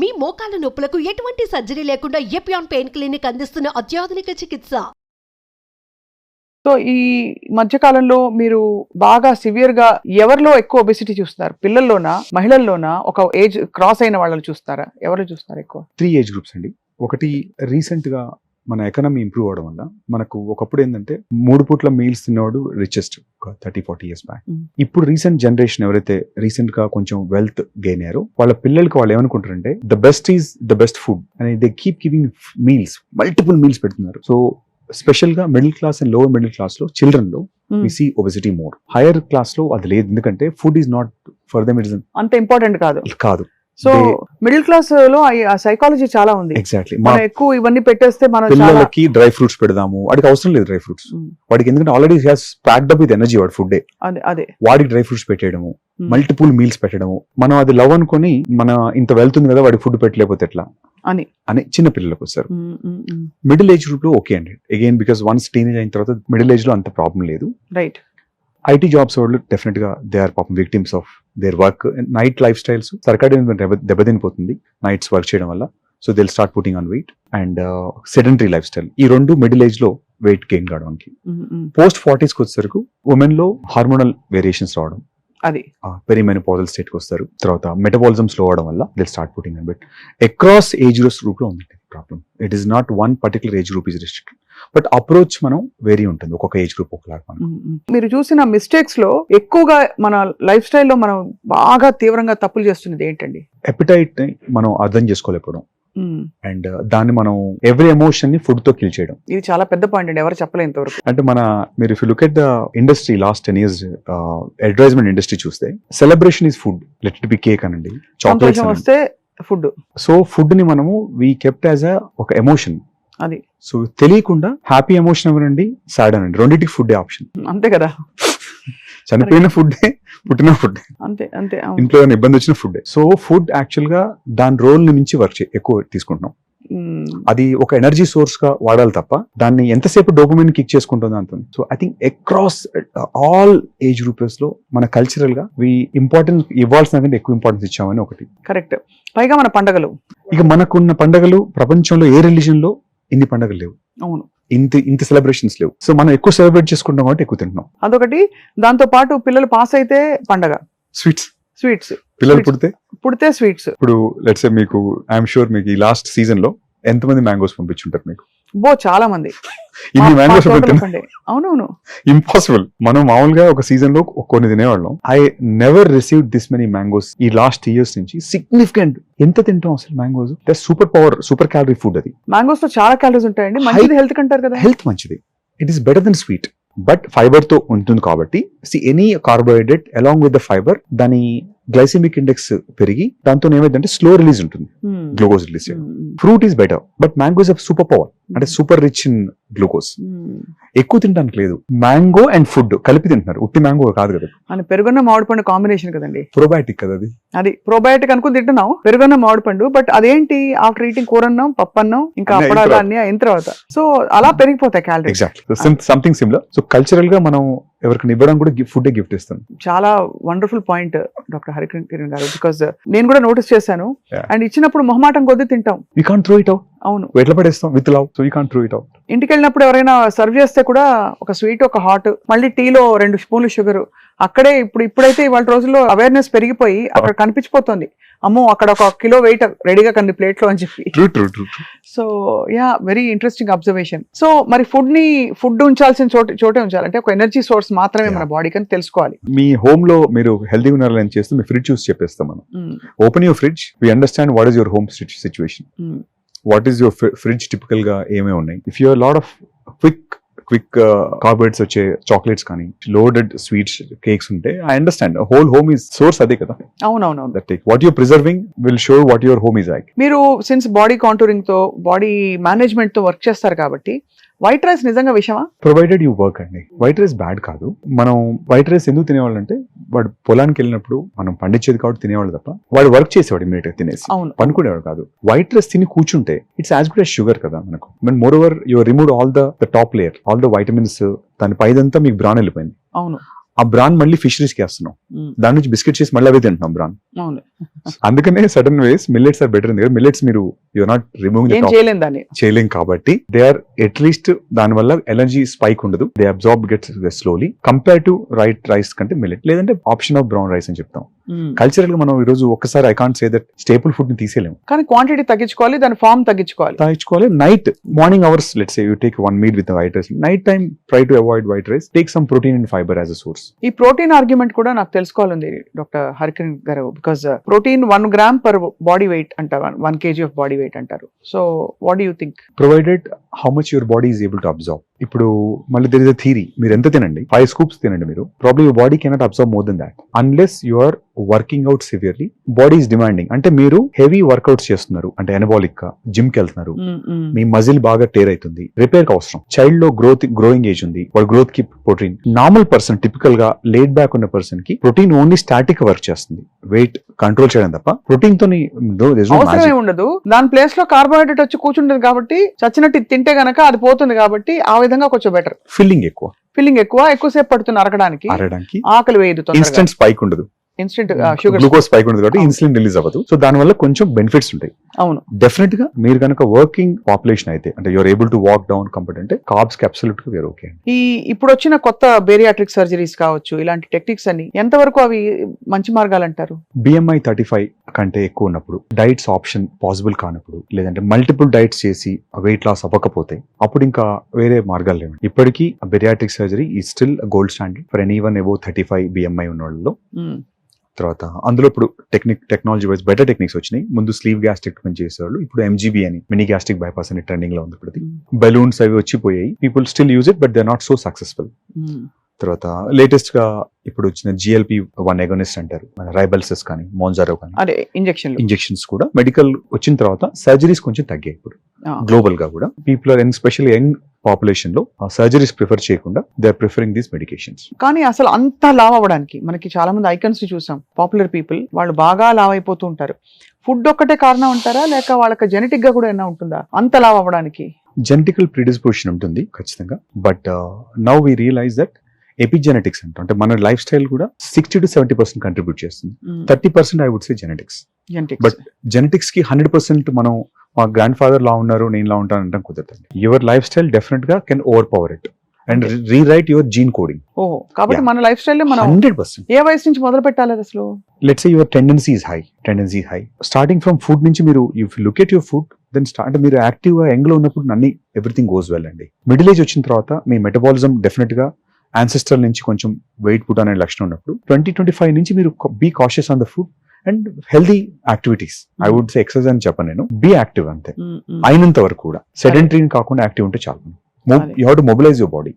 మీ మోకాల నొప్పులకు ఎటువంటి సర్జరీ లేకుండా ఎపియాన్ పెయిన్ క్లినిక్ అందిస్తున్న అత్యాధునిక చికిత్స? సో ఈ మధ్య కాలంలో మీరు బాగా సివియర్గా ఎవరిలో ఎక్కువ ఒబెసిటీ చూస్తున్నారు? పిల్లల్లోనా? మహిళల్లోనా? ఒక ఏజ్ క్రాస్ అయిన వాళ్ళని చూస్తారా? ఎవరు చూస్తారు ఎక్కువ? త్రీ ఏజ్ గ్రూప్స్ అండి. ఒకటి రీసెంట్గా మన ఎకనామీ ఇంప్రూవ్ అవడం వల్ల మనకు ఒకప్పుడు ఏంటంటే మూడు పూట్ల మీల్స్ తిన్నవాడు రిచెస్ట్ ఒక థర్టీ ఫార్టీ ఇయర్స్ బ్యాక్. ఇప్పుడు రీసెంట్ జనరేషన్ ఎవరైతే రీసెంట్గా కొంచెం వెల్త్ గెయిన్ అయ్యారో వాళ్ళ పిల్లలకి వాళ్ళు ఏమనుకుంటారంటే the best is the best food అని they keep giving meals multiple meals పెడుతున్నారు. సో స్పెషల్గా middle class and lower middle క్లాస్లో చిల్డ్రన్లో we see obesity more higher క్లాస్లో అది లేదు. ఎందుకంటే food is not for them it అంత ఇంపార్టెంట్ కాదు. కాదు. సో మిడిల్ క్లాస్లో ఆ సైకాలజీ చాలా ఉంది. ఎగ్జాక్ట్లీ మనం ఎక్కువ ఇవన్నీ పెట్టేస్తే మనం పిల్లలకి డ్రై ఫ్రూట్స్ పెడదాము. వాడికి అవసరం లేదు డ్రై ఫ్రూట్స్. వాడికి ఎందుకంటే already has packed up with energy వాడి ఫుడ్ అదే అదే. వాడికి డ్రై ఫ్రూట్స్ పెట్టేయడము. మల్టిపుల్ మీల్స్ పెట్టడము. మనం అది లవ్ అనుకొని మన ఇంత వెళ్తుంది కదా వాడికి ఫుడ్ పెట్టలేకపోతే ఎట్లా? అని. అని చిన్న పిల్లలకు వస్తారు. మిడిల్ ఏజ్ గ్రూప్లో ఓకే అండి. అగైన్ బికాస్ వన్స్ టీనేజ్ అయిన తర్వాత మిడిల్ ఏజ్లో అంత ప్రాబ్లం లేదు. రైట్ ఐటీ జాబ్స్ వాళ్ళు డెఫినెట్గా దే ఆర్ పాపం victims of their work night lifestyles circadian దెబ్బతినిపోతుంది nights work చేయడం వల్ల. So they'll start putting on weight and sedentary lifestyle ఈ రెండు మిడిల్ ఏజ్లో వెయిట్ గెయిన్ కావడానికి. పోస్ట్ ఫార్టీస్కి వచ్చేసరికి ఉమెన్లో హార్మోనల్ వేరియేషన్స్ రావడం. అది. పెరిమెనోపాజల్ స్టేట్కి వస్తారు. తర్వాత మెటబాలిజం స్లో అవడం వల్ల they'll start putting and but across age గ్రూప్లో ఉంది problem it is not one particular age group is restricted but approach మనం వేరీ ఉంటుంది. ఒక్కొక్క ఏజ్ గ్రూప్ ఒకలాగా. మీరు చూసిన మిస్టేక్స్లో ఎక్కువగా మన లైఫ్ స్టైల్లో మనం బాగా తీవ్రంగా తప్పులు చేస్తున్నది ఏంటండి? ఎపిటైట్ని మనం అర్థం చేసుకోలేకపోవడం. అండ్ దాన్ని మనం ఎవ్రీ ఎమోషన్ని ఫుడ్తో కిల్ చేయడం. ఇది చాలా పెద్ద పాయింట్ అండి ఎవరు చెప్పలేదు ఇంతవరకు. అంటే మన మీరు if look at the industry last ten years advertisement industry చూస్తే celebration is food let it be cake అనండి చాక్లెట్స్ వస్తే ఫుడ్ సో ఫుడ్ని మనము వీ కెప్ట్ యాజ్ ఒక ఎమోషన్ అది. సో తెలియకుండా హ్యాపీ ఎమోషన్ అవ్వనండి సాడ్ అనండి. రెండింటికి ఫుడ్ ఆప్షన్ అంతే కదా. చనిపోయిన ఫుడ్ పుట్టిన ఫుడ్ అంతే అంతే. ఇంట్లో ఇబ్బంది వచ్చిన ఫుడ్ సో ఫుడ్ యాక్చువల్గా దాని రోల్ని మించి వర్క్ ఎక్కువ తీసుకుంటున్నాం. అది ఒక ఎనర్జీ సోర్స్గా వాడాలి తప్ప దాన్ని ఎంతసేపు డోపమిన్ కిక్ చేసుకుంటుంది అంటుంది so I think across all age గ్రూప్స్లో మన కల్చరల్గా వి ఇంపార్టెన్స్ ఇవ్వాల్సిన కంటే ఎక్కువ ఇంపార్టెన్స్ ఇచ్చామని ఒకటి. కరెక్ట్ పైగా మన పండగలు. ఇక మనకున్న పండగలు ప్రపంచంలో ఏ రిలీజన్లో ఇన్ని పండగలు లేవు. అవును. ఇంత ఇంత సెలబ్రేషన్స్ లేవు. సో మనం ఎక్కువ సెలబ్రేట్ చేసుకుంటాం కాబట్టి ఎక్కువ తింటున్నాం. అదొకటి. దాంతో పాటు పిల్లలు పాస్ అయితే పండగ. స్వీట్స్ స్వీట్స్ పిల్లలు. పుడితే? పుడితే స్వీట్స్ ఇప్పుడు లెట్స్ మీకు ఐఎమ్ షూర్ మీకు ఈ లాస్ట్ సీజన్లో ఎంతమంది మ్యాంగోస్ పంపించుంటారు మీకు? బో చాలా మంది ఇన్ని మ్యాంగోస్. అవునవును. ఇంపాసిబుల్ మనం మామూలుగా ఒక సీజన్లో కొన్ని తినేవాళ్ళం. I never receive this many mangoes ఈ లాస్ట్ ఇయర్స్ నుంచి. సిగ్నిఫికెంట్ ఎంత తింటాం అసలు mangoes super power super calorie food అది. మ్యాంగోస్లో చాలా క్యాలరీస్ ఉంటాయండి. మంచిది హెల్త్ కంటారు కదా. హెల్త్ మంచిది. It is better than sweet but ఫైబర్తో ఉంటుంది కాబట్టి see any carbohydrate along with the fibre దాని గ్లైసెమిక్ ఇండెక్స్ పెరిగి దాంతో ఏమైందంటే స్లో రిలీజ్ ఉంటుంది. Glucose release. Fruit is better but mangoes of super power అంటే సూపర్ రిచ్ ఇన్ గ్లూకోజ్. ఎక్కువ తినడానికి లేదు. మ్యాంగో అండ్ ఫుడ్ కలిపి తింటున్నారు. ఉట్టి మ్యాంగో కాదు కదా. పెరుగున్న మామిడి పండు కాంబినేషన్ కదండి. ప్రోబయాటిక్ కదా అది. అది ప్రోబయోటిక్ అనుకుని తింటున్నాం పెరుగున్న మామిడి పండు బట్ అదేంటి? ఆఫ్టర్ ఈటింగ్ కూర అన్నం పప్పు అన్నం ఇంకా అప్పడాలు తర్వాత. అన్ని అయిన తర్వాత. సో అలా పెరిగిపోతాయి calories exactly something similar so కల్చరల్గా మనం ఎవరికి ఇవ్వడం కూడా ఫుడ్ గిఫ్ట్ ఇస్తాం. చాలా wonderful point doctor Harikiran Kiran garu because నేను కూడా నోటీస్ చేశాను. అండ్ ఇచ్చినప్పుడు మొహమాటం కొద్దీ తింటాం. You can throw it out అవును. ఎట్లా పడేస్తాం with love so you can throw it out. ఇంటికి వెళ్ళినప్పుడు ఎవరైనా సర్వ్ చేస్తే కూడా ఒక స్వీట్ ఒక హాట్ మళ్ళీ టీలో రెండు స్పూన్లు షుగర్ అక్కడే ఇప్పుడు ఇప్పుడైతే ఇవాళ రోజుల్లో అవేర్నెస్ పెరిగిపోయి అక్కడ కనిపించిపోతుంది. అమ్మో అక్కడ ఒక కిలో వెయిట్ రెడీగా కంది ప్లేట్లో అని చెప్పి. So ya very interesting observation. So మరి ఫుడ్ని ఫుడ్ ఉంచాల్సిన చోట చోటే ఉంచాలి. అంటే ఒక ఎనర్జీ సోర్స్ మాత్రమే మన. బాడీకి అని తెలుసుకోవాలి. మీ హోమ్లో మీరు హెల్తీగా ఉన్నారని చేస్తే మీ ఫ్రిడ్జ్ చూసి చెప్పేస్తాం మనం. Open your fridge we understand what is your home situation what is your fridge టిపికల్గా ఏమేమి ఉన్నాయి? If you're load of quick quick carbohydrates వచ్చే చాక్లెట్స్ కానీ లోడెడ్ స్వీట్స్ కేక్స్ ఉంటే I understand whole home is source అదే కదా? అవునవునవును. That take what you're preserving will show what your home is like మీరు since body కాంటూరింగ్తో body మేనేజ్మెంట్తో work చేస్తారు కాబట్టి వైట్ రైస్ నిజంగా విషయమా ప్రొవైడెడ్ యూ వర్క్ అండి. వైట్ రైస్ బ్యాడ్ కాదు. మనం వైట్ రైస్ ఎందుకు తినేవాళ్ళు అంటే వాడు పొలానికి వెళ్ళినప్పుడు మనం పండించేది కాబట్టి తినేవాళ్ళు తప్ప వాడు వర్క్ చేసేవాడు ఇమీడియట్గా తినేసి. అవును. పనుకునేవాడు కాదు. వైట్ రైస్ తిని కూర్చుంటే it's as good as sugar కదా మనకు. మన moreover your remove all the top layer all the vitamins దాని పైదంతా మీకు బ్రాన్ వెళ్ళిపోయింది. అవును. ఆ బ్రాన్ మళ్ళీ ఫిషరీస్కి వేస్తున్నాం దాని నుంచి బిస్కెట్ చేసి మళ్ళీ అవే తింటున్నాం బ్రాన్ అందుకనే sudden ways millets are better millets మీరు యూర్ నాట్ రిమూవింగ్ చేయలేం కాబట్టి దే ఆర్ అట్లీస్ట్ దాని వల్ల ఎనర్జీ స్పైక్ ఉండదు. They absorb gets slowly compare to white rice కంటే మిల్లెట్ లేదంటే ఆప్షన్ ఆఫ్ బ్రౌన్ రైస్ అని చెప్తాం. కల్చరల్గా మనం ఈ రోజు ఒక్కసారి I can't say that staple ఫుడ్ని తీసేయలేము. కానీ క్వాంటిటీ తగ్గించుకోవాలి దాని ఫామ్ తగ్గించుకోవాలి. తాగించుకోవాలి night morning hours let's you take one meat with white rice night time try to avoid white rice take some protein and fibre as a source ఈ protein argument కూడా నాకు తెలుసుకోవాలండి డాక్టర్ హరికిరణ్ గారు. Because protein one gram per body weight అంటారు one KG of body weight అంటారు. So what you think provided how much your body is able to absorb ఇప్పుడు మళ్ళీ there is a theory మీరు ఎంత తినండి? ఫైవ్ స్కూప్స్ తినండి మీరు. Problem your body cannot absorb more than that unless you are working out severely body is demanding అంటే మీరు heavy workouts చేస్తున్నారు. అంటే ఎనబాలిక్గా జిమ్కి వెళ్తున్నారు. మీ మజిల్ బాగా టేర్ అవుతుంది. రిపేర్కి అవసరం. చైల్డ్లో గ్రోత్ గ్రోయింగ్ ఏజ్ ఉంది. వాడు గ్రోత్కి ప్రోటీన్ నార్మల్ పర్సన్ టిపికల్గా లేట్ బ్యాక్ ఉన్న పర్సన్కి ప్రోటీన్ ఓన్లీ స్టాటిక్ వర్క్ చేస్తుంది. వెయిట్ కంట్రోల్ చేయడం తప్ప ప్రోటీన్ magic. ఉండదు. దాని ప్లేస్లో కార్బోహైడ్రేట్ వచ్చి కూర్చుంటది కాబట్టి చచ్చినట్టు తింటే గనక అది పోతుంది కాబట్టి ఆ విధంగా కొంచెం బెటర్ ఫిల్లింగ్ ఎక్కువ. ఫిల్లింగ్ ఎక్కువ ఎక్కువసేపు పడుతుంది అరగడానికి. ఆకలి వేయదు ఇన్స్టెంట్ స్పైక్ ఉండదు. ఇన్స్టెంట్ షుగర్ గ్లూకోజ్ స్పైక్ ఉండదు కాబట్టి. ఇన్సులిన్ రిలీజ్ అవ్వదు. సో దాని వల్ల కొంచెం బెనిఫిట్స్ ఉంటాయి. అవును. డెఫినెట్గా మీరు కనుక వర్కింగ్ పాపులేషన్ అయితే అంటే you're able to walk down కంపట్ అంటే కార్బ్స్కి అబ్సల్యూట్గా వేరు ఓకే ఈ ఇప్పుడు వచ్చిన కొత్త బేరియాట్రిక్ సర్జరీస్ కావచ్చు ఇలాంటి టెక్నిక్స్ అన్ని ఎంతవరకు అవి మంచి మార్గాలు అంటారు బిఎంఐ థర్టీ ఫైవ్ కంటే ఎక్కువ ఉన్నప్పుడు డైట్స్ ఆప్షన్ పాసిబుల్ కానప్పుడు లేదంటే మల్టిపుల్ డైట్స్ చేసి వెయిట్ లాస్ అవ్వకపోతే అప్పుడు ఇంకా వేరే మార్గాలు లేవు ఇప్పటికీ బెరియాట్రిక్ సర్జరీ ఈ still gold standard for anyone above thirty five BMI ఉన్న వాళ్ళలో తర్వాత అందులో ఇప్పుడు technique technology wise better techniques వచ్చినాయి. ముందు స్లీవ్ గ్యాస్ట్రిక్ చేసేవాళ్ళు ఇప్పుడు ఎంజీబీ అని మినీ గ్యాస్ట్రిక్ బైపాస్ అని ట్రెండింగ్లో ఉంది ఇప్పుడు బెలూన్స్ అవి వచ్చిపోయాయి. People still use it but they not so successful తర్వాత లేటెస్ట్గా ఇప్పుడు వచ్చిన జిఎల్పి వన్ ఎగోనిస్ట్ అంటారు. మన రైబల్సెస్ కానీ మోన్జారో కానీ. అదే ఇంజక్షన్లు ఇంజెక్షన్స్ కూడా మెడికల్ వచ్చిన తర్వాత సర్జరీస్ కొంచెం తగ్గాయి ఇప్పుడు. గ్లోబల్గా కూడా. పీపుల్ ఆర్ ఎస్పెషల్లీ యంగ్ పాపులేషన్లో సర్జరీస్ ప్రిఫర్ చేయకుండా they are preferring these medications కానీ అసలు అంత లావ్ అవ్వడానికి మనకి చాలా మంది ఐకన్స్ చూసాం. పాపులర్ పీపుల్ వాళ్ళు బాగా లావ్ అయిపోతూ ఉంటారు. ఫుడ్ ఒక్కటే కారణం అంటారా? లేక వాళ్ళకి జెనెటిక్గా కూడా ఏమైనా ఉంటుందా? అంత లావ్ అవ్వడానికి. జెనటికల్ ప్రిడిస్పోజిషన్ ఉంటుంది ఖచ్చితంగా. But now we realise that epigenetics అంటాం. అంటే మన లైఫ్ స్టైల్ కూడా sixty to seventy percent contribute చేస్తుంది. Thirty percent I would say genetics genetics But- జెనెటిక్స్కి హండ్రెడ్ పర్సెంట్ మనం మా గ్రాండ్ ఫాదర్ లా ఉన్నారు నేను లా ఉంటాను అంటే కుదరదు యువర్ లైఫ్ స్టైల్ డెఫినెట్గా can overpower it and rewrite your gene coding ఓహో. కాబట్టి. మన లైఫ్ స్టైల్ మనం హండ్రెడ్ పర్సెంట్ ఏ వయసు నుంచి మొదలు పెట్టాలి అసలు? Let's your tendency is high tendency high starting from food నుంచి మీరు if look at your food then start అంటే మీరు యాక్టివ్గా యంగ్లో ఉన్నప్పుడు అన్ని ఎవ్రీథింగ్ గోస్ వెల్ అండి. మిడిల్ ఏజ్ వచ్చిన తర్వాత మీ మెటబాలిజం డెఫినెట్గా యాన్సిస్టర్ నుంచి కొంచెం వెయిట్ పుట్ అనే లక్షణం ఉన్నప్పుడు ట్వంటీ ట్వంటీ ఫైవ్ నుంచి మీరు be cautious on the food and healthy activities I would say exercise అని చెప్పను నేను. బీ యాక్టివ్ అంతే. అయినంత వరకు కూడా. సెడెంటరీ కాకుండా యాక్టివ్ ఉంటే చాలు. You have to mobilise your body